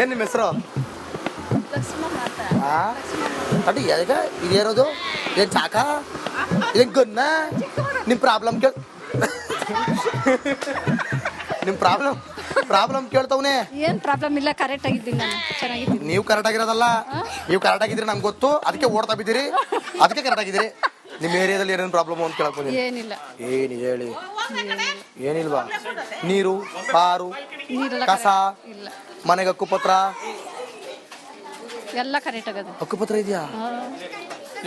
ಏನ್ ನಿಮ್ಮ ಹೆಸರು ಅಡಿ ಈಗ ಇದೇನದು ಏನ್ ಚಾಕ ಏನ್ ಗನ್ನ ನಿಮ್ ಪ್ರಾಬ್ಲಮ್ ಕೇಳ ನಿಮ್ ಪ್ರಾಬ್ಲಮ್ ಪ್ರಾಬ್ಲಮ್ ಕೇಳ್ತವನೇ. ಏನ್ ಪ್ರಾಬ್ಲಮ್ ಇಲ್ಲ ಕರೆಕ್ಟ್ ಆಗಿದ್ದೀನಿ ನಾನು. ಚೆನ್ನಾಗಿದ್ದೀನಿ. ನೀವು ಕರೆಕ್ಟ್ ಆಗಿರೋದಲ್ಲ? ನೀವು ಕರೆಕ್ಟ್ ಆಗಿದ್ರೆ ನಂಗೆ ಗೊತ್ತು. ಅದಕ್ಕೆ ಓಡ್ತಾ ಬಿದ್ದೀರಿ. ಅದಕ್ಕೆ ಕರೆಕ್ಟ್ ಆಗಿದ್ದೀರಿ. ನಿಮ್ಮ ಏರಿಯಾದಲ್ಲಿ ಏನೇನು ಪ್ರಾಬ್ಲಮ್ ಅಂತ ಕೇಳಕ್ ಏನಿಲ್ಲ. ಏನಿದೆ ಹೇಳಿ. ಏನಿಲ್ವಾ? ನೀರು ಪಾರು ನೀರೆಲ್ಲ ಕಸ ಇಲ್ಲ. ಮನೆಗೆ ಹಕ್ಕುಪತ್ರ? ಎಲ್ಲ ಕರೆಕ್ಟ್ ಆಗದು. ಹಕ್ಕುಪತ್ರ ಇದೆಯಾ?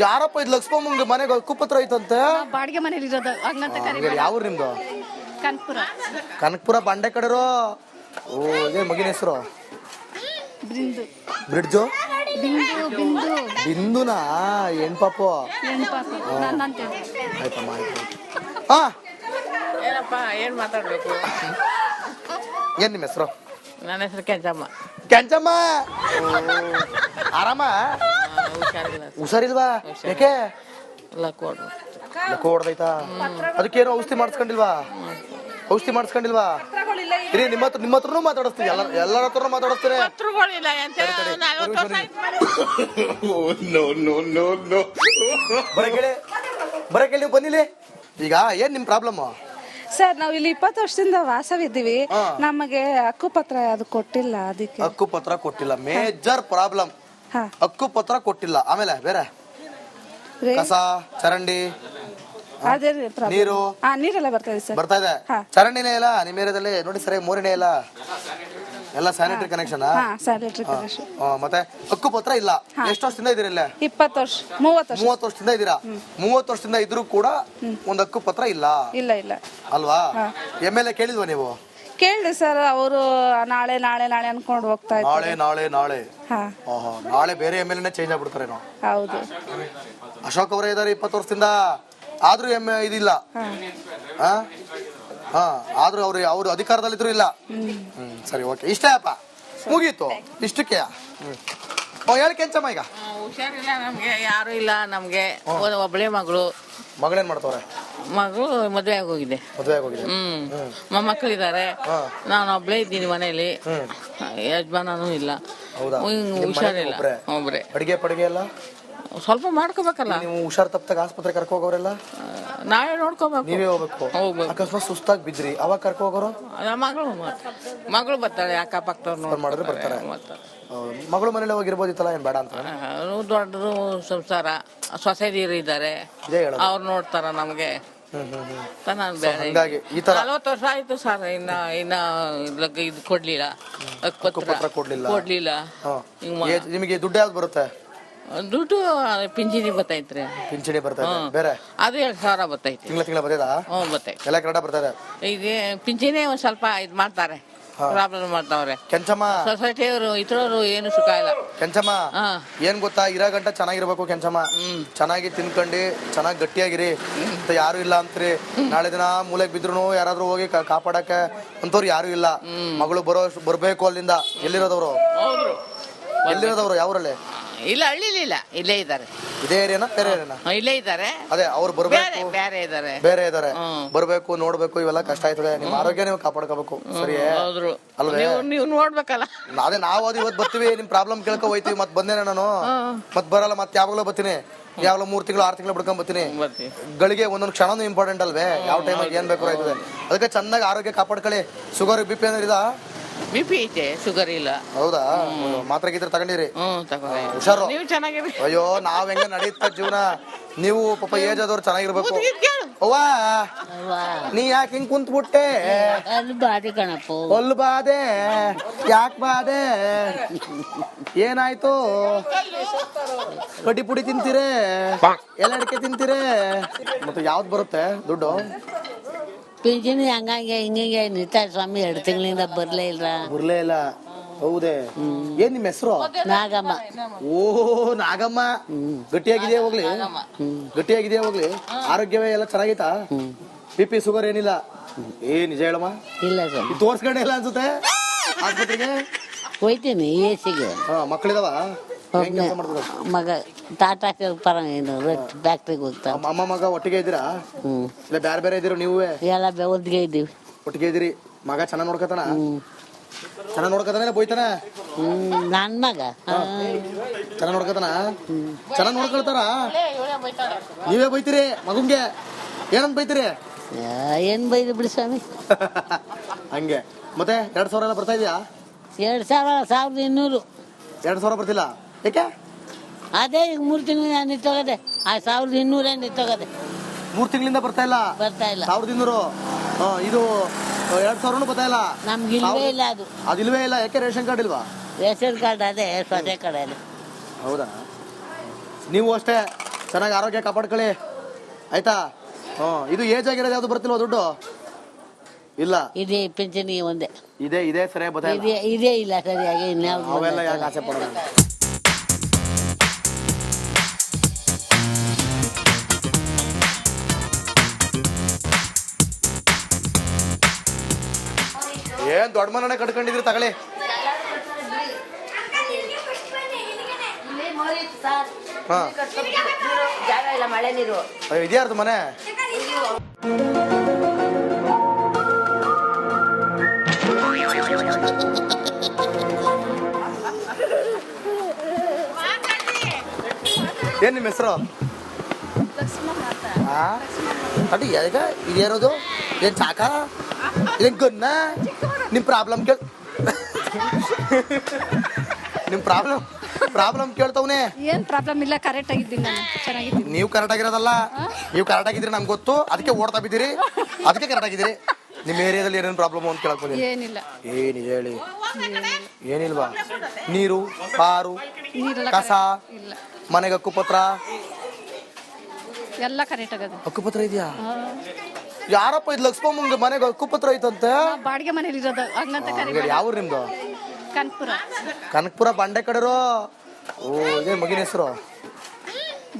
ಯಾರಪ್ಪ ಇದು ಲಕ್ಷ್ಮಮ್ಮಂಗೆ ಮನೆಗೆ ಹಕ್ಕುಪತ್ರ ಐತಂತೆ? ಬಾಡಿಗೆ ಮನೇಲಿ ಇರೋದು ಹಂಗಂತ ಯಾವ ನಿಮ್ದು? ಕನ್ಪುರ ಕನಕಪುರ ಬಂಡೆ ಕಡೆರು? ಓ ಇದೇ ಮಗಿನ ಹೆಸರು. ಬಿಂದು. ಬ್ರಿಡ್ಜು? ಬಿಂದು ಬಿಂದು. ಬಿಂದುನಾ? ಏನ್ ಪಾಪು? ಆಯ್ತಮ್ಮ ಆಯ್ತು. ಆ! ಏನಪ್ಪ ಏನ್ ಮಾತಾಡ್ಬೇಕು? ಏನ್ ನಿಮ್ಮ ಹೆಸರು? ನನ್ನ ಹೆಸರು ಕೆಂಚಮ್ಮ. ಕೆಂಚಮ್ಮ? ಆರಾಮ? ಹುಷಾರಿಲ್ಲ. ಹುಷಾರಿಲ್ವಾ? ಯಾಕೆ? ಕೊಡು ಲಕ್ಕು ಹೊಡ್ದೈತಾ ಅದಕ್ಕೇನು ಔಷಧಿ ಮಾಡಿಸ್ಕೊಂಡಿಲ್ವಾ? ಔಷಧಿ ಮಾಡಿಸ್ಕೊಂಡಿಲ್ವಾ? ಇರಿ ನಿಮ್ಮ ಹತ್ರ ನಿಮ್ಮ ಹತ್ರನೂ ಮಾತಾಡಿಸ್ತೀನಿ ಎಲ್ಲ ಎಲ್ಲರ ಹತ್ರನೂ ಮಾತಾಡಿಸ್ತೀನಿ. ಬರಕೇಳಿ ಬರಕೇಳಿ ನೀವು ಬಂದಿಲ್ಲಿ? ಈಗ ಏನ್ ನಿಮ್ ಪ್ರಾಬ್ಲಮ್ ಸರ್ ನಾವು ಇಲ್ಲಿ ಇಪ್ಪತ್ತು ವರ್ಷದಿಂದ ವಾಸವಿದ್ದೀವಿ. ನಮಗೆ ನಮಗೆ ಹಕ್ಕುಪತ್ರ ಅದು ಕೊಟ್ಟಿಲ್ಲ ಅದಕ್ಕೆ. ಹಕ್ಕು ಪತ್ರ ಕೊಟ್ಟಿಲ್ಲ. Major problem. ಹಕ್ಕು ಪತ್ರ ಕೊಟ್ಟಿಲ್ಲ. ಆಮೇಲೆ ಬೇರೆ? ಕಸ ಚರಂಡಿ ಅದೇ ರೀ problem. ನೀರು? ಹಾ ನೀರೆಲ್ಲ ಸರ್. ಬರ್ತಾ ಇದೆ? ಹಾ. ಚರಂಡಿನೇ ಇಲ್ಲ ನಿಮ್ಮ ಏರಿಯಾದಲ್ಲಿ ನೋಡಿ ಸರ್ ಮೋರಿನೇ ಇಲ್ಲ ಎಲ್ಲ. ಸ್ಯಾನಿಟರಿ ಕನೆಕ್ಷನ್ ಹಾ. ಸ್ಯಾನಿಟರಿ ಕನೆಕ್ಷನ್ ಮತ್ತೆ ಹಕ್ಕು ಪತ್ರ ಇಲ್ಲ ಎಷ್ಟು ವರ್ಷದಿಂದ ಇದೀರ ಇಲ್ಲೇ? ಇಪ್ಪತ್ತು ವರ್ಷ ಮೂವತ್ತು ವರ್ಷ. ಮೂವತ್ತು ವರ್ಷದಿಂದ ಇದೀರಾ ಮೂವತ್ತು ವರ್ಷದಿಂದ ಇದ್ರೂ ಕೂಡ ಒಂದ್ ಹಕ್ಕು ಪತ್ರ ಇಲ್ಲ. ಇಲ್ಲ ಇಲ್ಲ. ಅಲ್ವಾ? ಎಂ ಎಲ್ ಎ ಕೇಳಿದ್ವಾ ನೀವು? ಕೇಳಿದೆ ಸರ್ ಅವರು ನಾಳೆ ನಾಳೆ ನಾಳೆ ಅನ್ಕೊಂಡು ಹೋಗ್ತಾ ನಾಳೆ ನಾಳೆ ನಾಳೆ. ಹಾ. ಓಹೋ ನಾಳೆ ಬೇರೆ ಎಂ ಎಲ್ ಎನೇ ಚೇಂಜ್ ಆಗ್ಬಿಡ್ತಾರೇನೋ ಹೌದು. ಅಶೋಕ್ ಅವರೇ ಇದಾರೆ ಇಪ್ಪತ್ತು ವರ್ಷದಿಂದ. ಆದ್ರೂ ಎಮ್ಮೆ ಇದಿಲ್ಲ. ಹಾ ಹಾ ಆದ್ರೂ ಅವ್ರು ಅವ್ರು ಅಧಿಕಾರದಲ್ಲಿದ್ರು ಇಲ್ಲ. ಹ್ಮ್ ಸರಿ ಓಕೆ. ಇಷ್ಟೇ ಅಪ್ಪ. ಮುಗೀತು. ಇಷ್ಟಕ್ಕೆ. ಓ ಹೇಳಿ ಕೆಂಚಮ್ಮ ಈಗ? ಹುಷಾರಿಲ್ಲ ನಮ್ಗೆ ಯಾರು ಇಲ್ಲ ನಮ್ಗೆ. ಒಂದ್ ಒಬ್ಳೆ ಮಗಳು. ಮಗಳೇನ್ ಮಾಡ್ತವ್ರೆ? ಮಗಳು ಮದುವೆ ಆಗೋಗಿದೆ. ಮದುವೆ ಆಗೋಗಿದೆ. ಹ್ಮ್. ಮೊಮ್ಮಕ್ಕಳಿದ್ದಾರೆ. ನಾನು ಒಬ್ಳೇ ಇದ್ದೀನಿ ಮನೇಲಿ. ಯಜಮಾನನೂ ಇಲ್ಲ. ಹೌದಾ? ಹುಷಾರಿಲ್ಲ? ಒಬ್ರೆ. ಅಡಿಗೆ ಪಡಿಗೆ ಎಲ್ಲ? ಸ್ವಲ್ಪ ಮಾಡ್ಕೋಬೇಕಲ್ಲ. ನೀವು ಹುಷಾರ್ ತಪ್ಪಾಗ ಆಸ್ಪತ್ರೆ ಕರ್ಕೊ ಹೋಗೋರೆಲ್ಲ? ನಾವೇ ನೋಡ್ಕೋಬೇಕು. ನೀವೇ ಹೋಗ್ಬೇಕು. ಹೋಗ್ಬೇಕು. ಅಕಸ್ಮಾತ್ ಸುಸ್ತಾಗಿ ಬಿದ್ರಿ. ಅವಾಗ ಕರ್ಕೊ ಹೋಗೋರು? ನಮ್ಮ ಮಗಳು ಮಗಳು ಬರ್ತಾಳೆ ಅಕ್ಕಪಕ್ಕದವ್ರು ಫೋನ್ ಮಾಡಿದ್ರೆ ಬರ್ತಾರೆ. ಮಗಳು ಮನೇಲಿ ಹೋಗಿರ್ಬೋದಿತ್ತಲ್ಲ ಏನ್ ಬೇಡ ಅಂತ? ದೊಡ್ಡದು ಸಂಸಾರ. ಸೊಸೈಟಿಯರು ಇದ್ದಾರೆ. ಅವ್ರು ನೋಡ್ತಾರ ನಮ್ಗೆ. ನಲವತ್ತು ವರ್ಷ ಆಯ್ತು ಸರ್ ಇನ್ನ ಇನ್ನ ಇದು ಕೊಡ್ಲಿಲ್ಲ. ಕೊಡ್ಲಿಲ್ಲ. ನಿಮಗೆ ದುಡ್ಡು ಯಾವ್ದು ಬರುತ್ತೆ? ದುಡ್ಡು ಪಿಂಚಣಿ ಬರ್ತೈತ್ರಿ ಪಿಂಚಣಿ ಬರ್ತಾ ಇದೆ. ಬೇರೆ? ಅದು ಎರಡು ಸಾವಿರ ಬತ್ತೈತಿ ತಿಂಗಳ ತಿಂಗಳ ಬರ್ತದ ಹ್ಞೂ ಬತ್ತೈತಿ ಎಲ್ಲ ಕನ್ನಡ ಬರ್ತಾ ಇದೆ? ಈಗ ಪಿಂಚಣಿ ಒಂದ್ ಸ್ವಲ್ಪ ಇದ್ ಮಾಡ್ತಾರೆ. ಪ್ರಾಬ್ಲಮ್ ಮಾಡ್ತಾವ್ರೆ. ಕೆಂಚಮ್ಮ? ಸೊಸೈಟಿಯವರು ಇತರವರು ಏನು ಸುಖ ಇಲ್ಲ. ಕೆಂಚಮ್ಮ? ಏನ್ ಗೊತ್ತಾ? ಇರೋ ಗಂಟ ಚೆನ್ನಾಗಿರ್ಬೇಕು ಕೆಂಚಮ್ಮ. ಚೆನ್ನಾಗಿ ತಿನ್ಕೊಂಡು ಚೆನ್ನಾಗಿ ಗಟ್ಟಿಯಾಗಿರಿ. ಅಂತ ಯಾರು ಇಲ್ಲ ಅಂತ್ರಿ. ನಾಳೆ ದಿನ ಮೂಲೆಗೆ ಬಿದ್ರು ಯಾರಾದ್ರೂ ಹೋಗಿ ಕಾಪಾಡಕ ಕಾಪಾಡಕ್ಕೆ ಅಂತವ್ರು ಯಾರು ಇಲ್ಲ. ಮಗಳು ಬರೋ ಬರ್ಬೇಕು ಅಲ್ಲಿಂದ. ಎಲ್ಲಿರೋದವ್ರು? ಎಲ್ಲಿರೋದವ್ರು? ಯಾವ್ರಲ್ಲಿ? ಇಲ್ಲ ಹಳ್ಳಿಲಿಲ್ಲ ಇಲ್ಲೇ. ಇದ್ದಾರೆ. ಇದೇ ಏರಿಯಾನ? ಬೇರೆ ಏರಿಯಾನ? ಇಲ್ಲೇ ಇದ್ದಾರೆ. ಅದೇ ಅವ್ರು ಬೇರೆ ಬರ್ಬೇಕು. ಬೇರೆ ಇದ್ದಾರೆ. ಬೇರೆ ಇದಾರೆ. ಬರ್ಬೇಕು ನೋಡ್ಬೇಕು ಇವೆಲ್ಲ ಕಷ್ಟ ಆಯ್ತದೆ. ನಿಮ್ಮ ಆರೋಗ್ಯ ನೀವು ಕಾಪಾಡ್ಕೋಬೇಕು. ಸರಿ ಹೌದ್ರು. ಅಲ್ವೇ? ನೀವು ನೀವು ನೋಡ್ಬೇಕಲ್ಲ. ಅದೇ ನಾವು ಅದು ಇವತ್ತು ಬರ್ತೀವಿ. ನಿಮ್ ಪ್ರಾಬ್ಲಮ್ ಕೇಳ್ಕೊ ಹೋಯ್ತೀವಿ. ಮತ್ ಬಂದೇನೆ ನಾನು. ಮತ್ ಬರಲ್ಲ ಮತ್ತೆ ಯಾವಾಗಲೂ ಬರ್ತೀನಿ. ಯಾವಾಗಲೂ ಮೂರ್ ತಿಂಗಳು ಆರು ತಿಂಗಳು ಬಿಡ್ಕೊಂಡ್ ಬರ್ತೀನಿ. ಬರ್ತೀವಿ ಗಳಿಗೆ ಒಂದೊಂದು ಕ್ಷಣನೂ ಇಂಪಾರ್ಟೆಂಟ್ ಅಲ್ವೇ? ಯಾವ ಟೈಮ್ ಏನ್ ಬೇಕು ಆಯ್ತದೆ? ಅದಕ್ಕೆ ಚೆನ್ನಾಗಿ ಆರೋಗ್ಯ ಕಾಪಾಡ್ಕೊಳ್ಳಿ. ಶುಗರ್ ಬಿ ಪಿ ಏನಾರ ಇದಾ. ಬಿ ಪಿ ಐತೆ ಶುಗರ್ ಇಲ್ಲ. ಹೌದಾ? ಮಾತ್ರ ಗೀತ್ರ ತಗೊಂಡಿರಿ. ಹ್ಮ್ ತಗೋ ಹುಷಾರು. ನೀವು ಚೆನ್ನಾಗಿರಿ. ಅಯ್ಯೋ ನಾವ್ ಹೆಂಗ ನಡೀತ ಜೀವನ? ನೀವು ಪಾಪ ಏಜ್ ಆದವ್ರು ಚೆನ್ನಾಗಿರ್ಬೇಕು. ಕೇಳು. ಅವ್ವ. ನೀ ಯಾಕೆ ಹಿಂಗ್ ಕುಂತ್ಬಿಟ್ಟೆ? ಅದು ಬಾರಿ ಕಣಪ್ಪ. ಹೊಲ್ ಬಾದೆ. ಯಾಕೆ ಬಾದೆ? ಏನಾಯ್ತು? ಕಡ್ಡಿ ಪುಡಿ ತಿಂತೀರೇ? ಎಲ್ಲ ಅಡಿಕೆ ತಿಂತೀರೇ? ಮತ್ತೆ ಯಾವ್ದು ಬರುತ್ತೆ ದುಡ್ಡು? ಪಿಂಚಣಿ ಹಂಗಂಗೆ ಹಿಂಗಂಗೆ ನಿಂತ ಸ್ವಾಮಿ ಎರಡು ತಿಂಗಳಿಂದ ಬರ್ಲೇ ಇಲ್ಲ ಬರ್ಲೇ ಇಲ್ಲ. ಹೌದೇ? ಏನ್ ನಿಮ್ ಹೆಸರು? ನಾಗಮ್ಮ. ಓ ನಾಗಮ್ಮ. ಗಟ್ಟಿಯಾಗಿದೆಯಾ ಹೋಗ್ಲಿ? ಗಟ್ಟಿಯಾಗಿದೆಯಾ ಹೋಗ್ಲಿ? ಆರೋಗ್ಯವೇ ಎಲ್ಲ ಚೆನ್ನಾಗೈತಾ? ಬಿ ಪಿ ಶುಗರ್ ಏನಿಲ್ಲ? ಏ ನಿಜ ಹೇಳಮ್ಮ. ಇಲ್ಲ ಸರ್ ತೋರ್ಸ್ಕೊಂಡೆ ಇಲ್ಲ ಅನ್ಸುತ್ತೆ? ಆಸ್ಪತ್ರೆಗೆ? ಹೋಯ್ತೀನಿ ಎಸಿಗೆ ಹಾ ಮಕ್ಕಳಿದಾವ ಮಾಡ್ತಾರೆ ಮಗ ಟಾಟಾ ಪರ ಏನು ಫ್ಯಾಕ್ಟ್ರಿಗೆ ಹೋಗ್ತಾ. ಅಮ್ಮ ಮಗ ಒಟ್ಟಿಗೆ ಇದ್ದೀರಾ? ಹ್ಞೂ ಇಲ್ಲ ಬೇರೆ ಬೇರೆ ಇದ್ದೀರಾ ನೀವೇ? ಎಲ್ಲ ಬೆವದ್ಗೆ ಇದ್ದೀವಿ. ಒಟ್ಟಿಗೆ ಇದ್ದೀರಿ? ಮಗ ಚೆನ್ನಾಗಿ ನೋಡ್ಕೊತಾನ? ಚೆನ್ನಾಗಿ ನೋಡ್ಕೊತಾನ ಬೋಯ್ತಾನ ಹ್ಞೂ ನನ್ನ ಮಗ? ಚೆನ್ನಾಗಿ ನೋಡ್ಕೊತಾನ? ಚೆನ್ನಾಗಿ ನೋಡ್ಕೊಳ್ತಾರ? ನೀವೇ ಬೈತೀರಿ ಮಗುಂಗೆ? ಏನಂತ ಬೈತೀರಿ? ಏನು ಬೈದು ಬಿಡಿ ಸ್ವಾಮಿ. ಹಂಗೆ. ಮತ್ತೆ ಎರಡ್ ಸಾವಿರ ಎಲ್ಲ ಬರ್ತಾ ಇದೆಯಾ? ಎರಡು ಸಾವಿರ ಸಾವಿರದ ಇನ್ನೂರು. ಎರಡ್ ಸಾವಿರ ಬರ್ತಿಲ್ಲ? ಯಾಕೆ ಅದೇ ಈಗ ಮೂರು ತಿಂಗಳಿಂದ ನಿಂತೋಗದೆ ಆ ಸಾವಿರದ ಇನ್ನೂರೇ ನಿಂತೋಗದೆ ಮೂರ್ ತಿಂಗಳಿಂದ ಬರ್ತಾ ಇಲ್ಲ? ಬರ್ತಾ ಇಲ್ಲ. ಸಾವಿರದ ಇನ್ನೂರು? ಇದು ಎರಡ್ ಸಾವಿರನು ಬರ್ತಾ ಇಲ್ಲ? ನಮ್ಗೆ ಇಲ್ವೇ ಇಲ್ಲ ಅದು. ಅದಿಲ್ವೇ ಇಲ್ಲ? ಯಾಕೆ ರೇಷನ್ ಕಾರ್ಡ್ ಇಲ್ವಾ? ರೇಷನ್ ಕಾರ್ಡ್ ಅದೇ ಅದೇ ಕಡೆ ಹೌದಾ? ನೀವು ಅಷ್ಟೇ ಚೆನ್ನಾಗಿ ಆರೋಗ್ಯ ಕಾಪಾಡ್ಕೊಳ್ಳಿ. ಆಯ್ತಾ? ಹ್ಞೂ ಇದು ಏಜ್ ಆಗಿರೋದು ಯಾವ್ದು ಬರ್ತಿಲ್ವಾ ದುಡ್ಡು? ಇಲ್ಲ. ಇದೇ ಪಿಂಚಣಿ ಒಂದೇ. ಇದೇ ಇದೇ ಸರಿಯಾಗಿ ಬರ್ತಾ ಇಲ್ಲ. ಇದೇ ಇದೇ ಇಲ್ಲ ಸರಿಯಾಗಿ ಇನ್ಯಾವ್ದು ಅವೆಲ್ಲ ಯಾಕೆ ಆಸೆ ಪಡೋಣ ಏನ್ ದೊಡ್ಡ ಮನೆ ಕಟ್ಕೊಂಡಿದ್ರಿ ತಗೊಳ್ಳಿ. ಇಲ್ಲ ಮಳೆ ನೀರು ಇದ್ಯಾರ್ದು ಮನೆ? ಏನ್ ನಿಮ್ಮ ಹೆಸರು? ಅಡಿ ಈಗ ಇದೇನದು ಏನ್ ಸಾಕಾ? ಗನ್ನ ನಿಮ್ ಪ್ರಾಬ್ಲಮ್ ಕೇಳ ನಿಮ್ ಪ್ರಾಬ್ಲಮ್ ಪ್ರಾಬ್ಲಮ್ ಕೇಳ್ತವನೆ. ಏನ್ ಪ್ರಾಬ್ಲಮ್ ಇಲ್ಲ ಕರೆಕ್ಟ್ ಆಗಿದ್ದೀನಿ ನಾನು. ಚೆನ್ನಾಗಿದ್ದೀನಿ. ನೀವು ಕರೆಕ್ಟ್ ಆಗಿರೋದಲ್ಲ. ನೀವು ಕರೆಕ್ಟ್ ಆಗಿದ್ರೆ ನಮ್ಗೆ ಗೊತ್ತು. ಅದಕ್ಕೆ ಓಡ್ತಾ ಬಿದ್ದೀರಿ. ಅದಕ್ಕೆ ಕರೆಕ್ಟ್ ಆಗಿದ್ದೀರಿ. ನಿಮ್ಮ ಏರಿಯಾದಲ್ಲಿ ಏನೇನು ಪ್ರಾಬ್ಲಮ್ ಅಂತ ಕೇಳಕ್ ಬಂದಿರಿ ಏನಿಲ್ಲ. ಏನಿದೆ ಹೇಳಿ? ಏನಿಲ್ವಾ? ನೀರು ಪಾರು ಕಸ ಮನೆಗೆ ಹಕ್ಕುಪತ್ರ ಎಲ್ಲ ಕರೆಕ್ಟ್ ಆಗದು. ಹಕ್ಕುಪತ್ರ ಇದೆಯಾ? ಯಾರಪ್ಪ ಇದು ಲಕ್ಷ್ಮಮ್ಮಂಗೆ ಮನೆಗೆ ಹಕ್ಕುಪತ್ರ ಐತಂತೆ? ಬಾಡಿಗೆ ಮನೇಲಿ ಇರೋದು ಕರೆ ಹಂಗಾರೆ ಯಾವ ಊರು ನಿಮ್ದು? ಕನಕಪುರ. ಕನಕಪುರ ಬಂಡೆ ಕಡೆರೋ? ಓ ಇದೇ ಮಗಿನ ಹೆಸರು.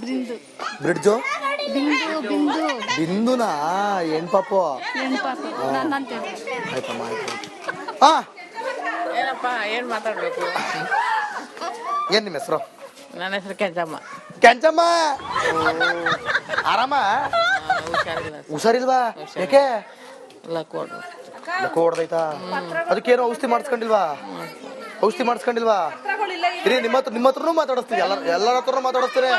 ಬಿಂದು. ಬ್ರಿಡ್ಜು? ಬಿಂದು ಬಿಂದು. ಬಿಂದುನಾ? ಏನ್ ಪಾಪು? ನೆನಪಾಕು ನನ್ನಂತ ಆಯ್ತಮ್ಮ ಆಯ್ತು. ಹಾ ಏನಪ್ಪ ಏನು ಮಾತಾಡಬೇಕು? ಏನ್ ನಿಮ್ಮ ಹೆಸರು? ನನ್ನ ಹೆಸರು ಕೆಂಚಮ್ಮ. ಕೆಂಚಮ್ಮ! ಆರಾಮ? ಹುಷಾರಿಲ್ವಾ? ಯಾಕೆ? ಲಕ್ಕ ಅದಕ್ಕೇನು ಅದಕ್ಕೇನೋ ಔಷಧಿ ಮಾಡಿಸ್ಕೊಂಡಿಲ್ವಾ? ಔಷಧಿ ಮಾಡಿಸ್ಕೊಂಡಿಲ್ವಾ? ಇರಿ ನಿಮ್ಮ ಹತ್ರ ನಿಮ್ಮ ಹತ್ರನೂ ಮಾತಾಡಿಸ್ತೀವಿ ಎಲ್ಲ ಎಲ್ಲರ ಹತ್ರನೂ ಮಾತಾಡಿಸ್ತಾರೆ.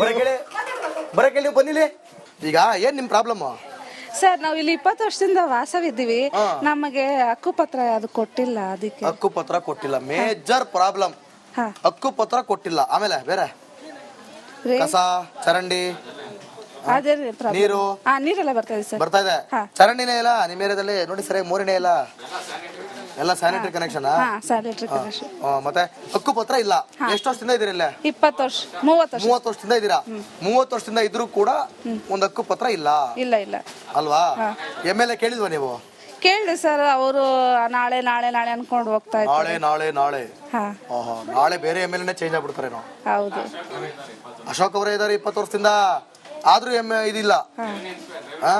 ಬರಕೇಳಿ ಬರಕೇಳಿ ನೀವು ಬಂದಿಲ್ಲಿ ಈಗ ಏನ್ ನಿಮ್ ಪ್ರಾಬ್ಲಮ್ ಸರ್ ನಾವು ಇಲ್ಲಿ ಇಪ್ಪತ್ತು ವರ್ಷದಿಂದ ವಾಸವಿದ್ದೀವಿ. ನಮಗೆ ಹಕ್ಕುಪತ್ರ ಅದು ಕೊಟ್ಟಿಲ್ಲ ಅದಕ್ಕೆ. ಹಕ್ಕು ಪತ್ರ ಕೊಟ್ಟಿಲ್ಲ. ಮೇಜರ್ ಪ್ರಾಬ್ಲಮ್ ಹಕ್ಕು ಪತ್ರ ಕೊಟ್ಟಿಲ್ಲ. ಆಮೇಲೆ ಬೇರೆ. ಕಸ ಚರಂಡಿ ನೀರು. ನೀರೆಲ್ಲ ಬರ್ತಾ ಇದೆ ಸರ್. ಬರ್ತಾ ಇದೆ. ಚರಂಡಿನೇ ಇಲ್ಲ ನಿಮ್ಮ ಏರಿಯಾದಲ್ಲಿ ನೋಡಿ ಸರಿಯಾಗಿ ಮೂರನೇ ಇಲ್ಲ. ಎಲ್ಲ ಸ್ಯಾನಿಟರಿ ಕನೆಕ್ಷನ್ ಸ್ಯಾನಿಟರಿ ಕನೆಕ್ಷನ್ ಮತ್ತೆ ಹಕ್ಕು ಪತ್ರ ಇಲ್ಲ. ಎಷ್ಟು ವರ್ಷದಿಂದ ಇದೀರಿ ಇಲ್ಲೇ? ಇಪ್ಪತ್ತು ವರ್ಷ ಮೂವತ್ತು ವರ್ಷ. ಮೂವತ್ತು ವರ್ಷದಿಂದ ಇದ್ದೀರಾ? ಮೂವತ್ತು ವರ್ಷದಿಂದ ಇದ್ರೂ ಕೂಡ ಒಂದ್ ಹಕ್ಕು ಪತ್ರ ಇಲ್ಲ. ಇಲ್ಲ ಇಲ್ಲ. ಅಲ್ವಾ? ಎಂ ಎಲ್ ಎ ಕೇಳಿದ್ವಾ ನೀವು? ಕೇಳಿದೆ ಸರ್ ಅವರು ನಾಳೆ ನಾಳೆ ನಾಳೆ ಅನ್ಕೊಂಡು ಹೋಗ್ತಾ ಇದ್ದಾರೆ. ನಾಳೆ ನಾಳೆ ನಾಳೆ. ಹಾ. ಆಹಾ, ನಾಳೆ ಬೇರೆ ಎಂ ಎಲ್ ಚೇಂಜ್ ಚೇಂಜ್ ಆಗ್ಬಿಡ್ತಾರೆ ಹೌದು. ಅಶೋಕ್ ಅವರೇ ಇದಾರೆ ಇಪ್ಪತ್ತು ವರ್ಷದಿಂದ. ಆದ್ರೂ ಎಂ ಇದಿಲ್ಲ. ಹಾ.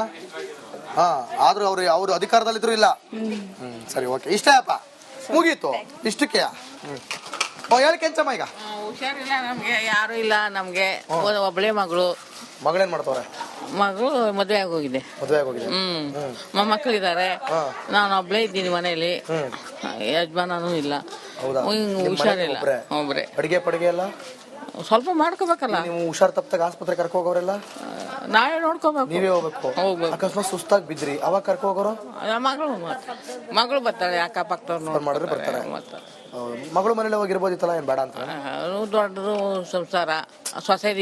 ಹಾ? ಆದ್ರೂ ಅವ್ರು ಅವ್ರು ಅಧಿಕಾರದಲ್ಲಿದ್ರು ಇಲ್ಲ. ಹ್ಮ್. ಸರಿ ಓಕೆ ಇಷ್ಟೇ ಅಪ್ಪ. ಮುಗೀತು. ಇಷ್ಟಕ್ಕೆ. ಹ್ಮ್. ಓ ಹೇಳಿ ಕೆಂಚಮ್ಮ ಈಗ? ಹುಷಾರಿಲ್ಲ ನಮ್ಗೆ ಯಾರು ಇಲ್ಲ ನಮ್ಗೆ. ಒಬ್ಬಳೇ ಮಗಳು. ಮಗಳೇನ್ ಮಾಡ್ತವ್ರೆ? ಮಗಳು ಮದುವೆ ಆಗೋಗಿದೆ. ಮದುವೆ ಆಗೋಗಿದೆ. ಹ್ಮ್. ಮಕ್ಕಳಿದ್ದಾರೆ. ನಾನು ಒಬ್ಳೇ ಇದ್ದೀನಿ ಮನೆಯಲ್ಲಿ ಯಜಮಾನನು ಇಲ್ಲ. ಹೌದಾ? ಹಿಂಗ್ ನಿಮ್ ಮನೆಗೆ ಹುಷಾರಿಲ್ಲ. ಒಬ್ರೇ? ಒಬ್ರೆ. ಅಡಿಗೆ ಪಡಿಗೆ ಎಲ್ಲ? ಸ್ವಲ್ಪ ಮಾಡ್ಕೋಬೇಕಲ್ಲ. ನೀವು ಹುಷಾರ್ ತಪ್ಪದಾಗ ಆಸ್ಪತ್ರೆ ಕರ್ಕೊ ಹೋಗೋರೆಲ್ಲ? ನಾಳೆ ನೋಡ್ಕೋಬೇಕು. ನೀವೇ ಹೋಗ್ಬೇಕು? ಹೋಗ್ಬೇಕು. ಅಕಸ್ಮಾತ್ ಸುಸ್ತಾಗಿ ಬಿದ್ರಿ ಅವಾಗ ಕರ್ಕೊ ಹೋಗೋರು? ಮಗಳು ಮಗಳು ಬರ್ತಾಳೆ ಅಕ್ಕಪಕ್ಕದವ್ರು ಮಾಡಿದ್ರೆ ಬರ್ತಾರೆ. ಮಗಳು ಮನೇಲಿ ಹೋಗಿರ್ಬೋದಿತ್ತಲ್ಲ ಏನ್ ಬೇಡ ಅಂತ? ದೊಡ್ಡದು ಸಂಸಾರ ಸೊಸೈಟಿ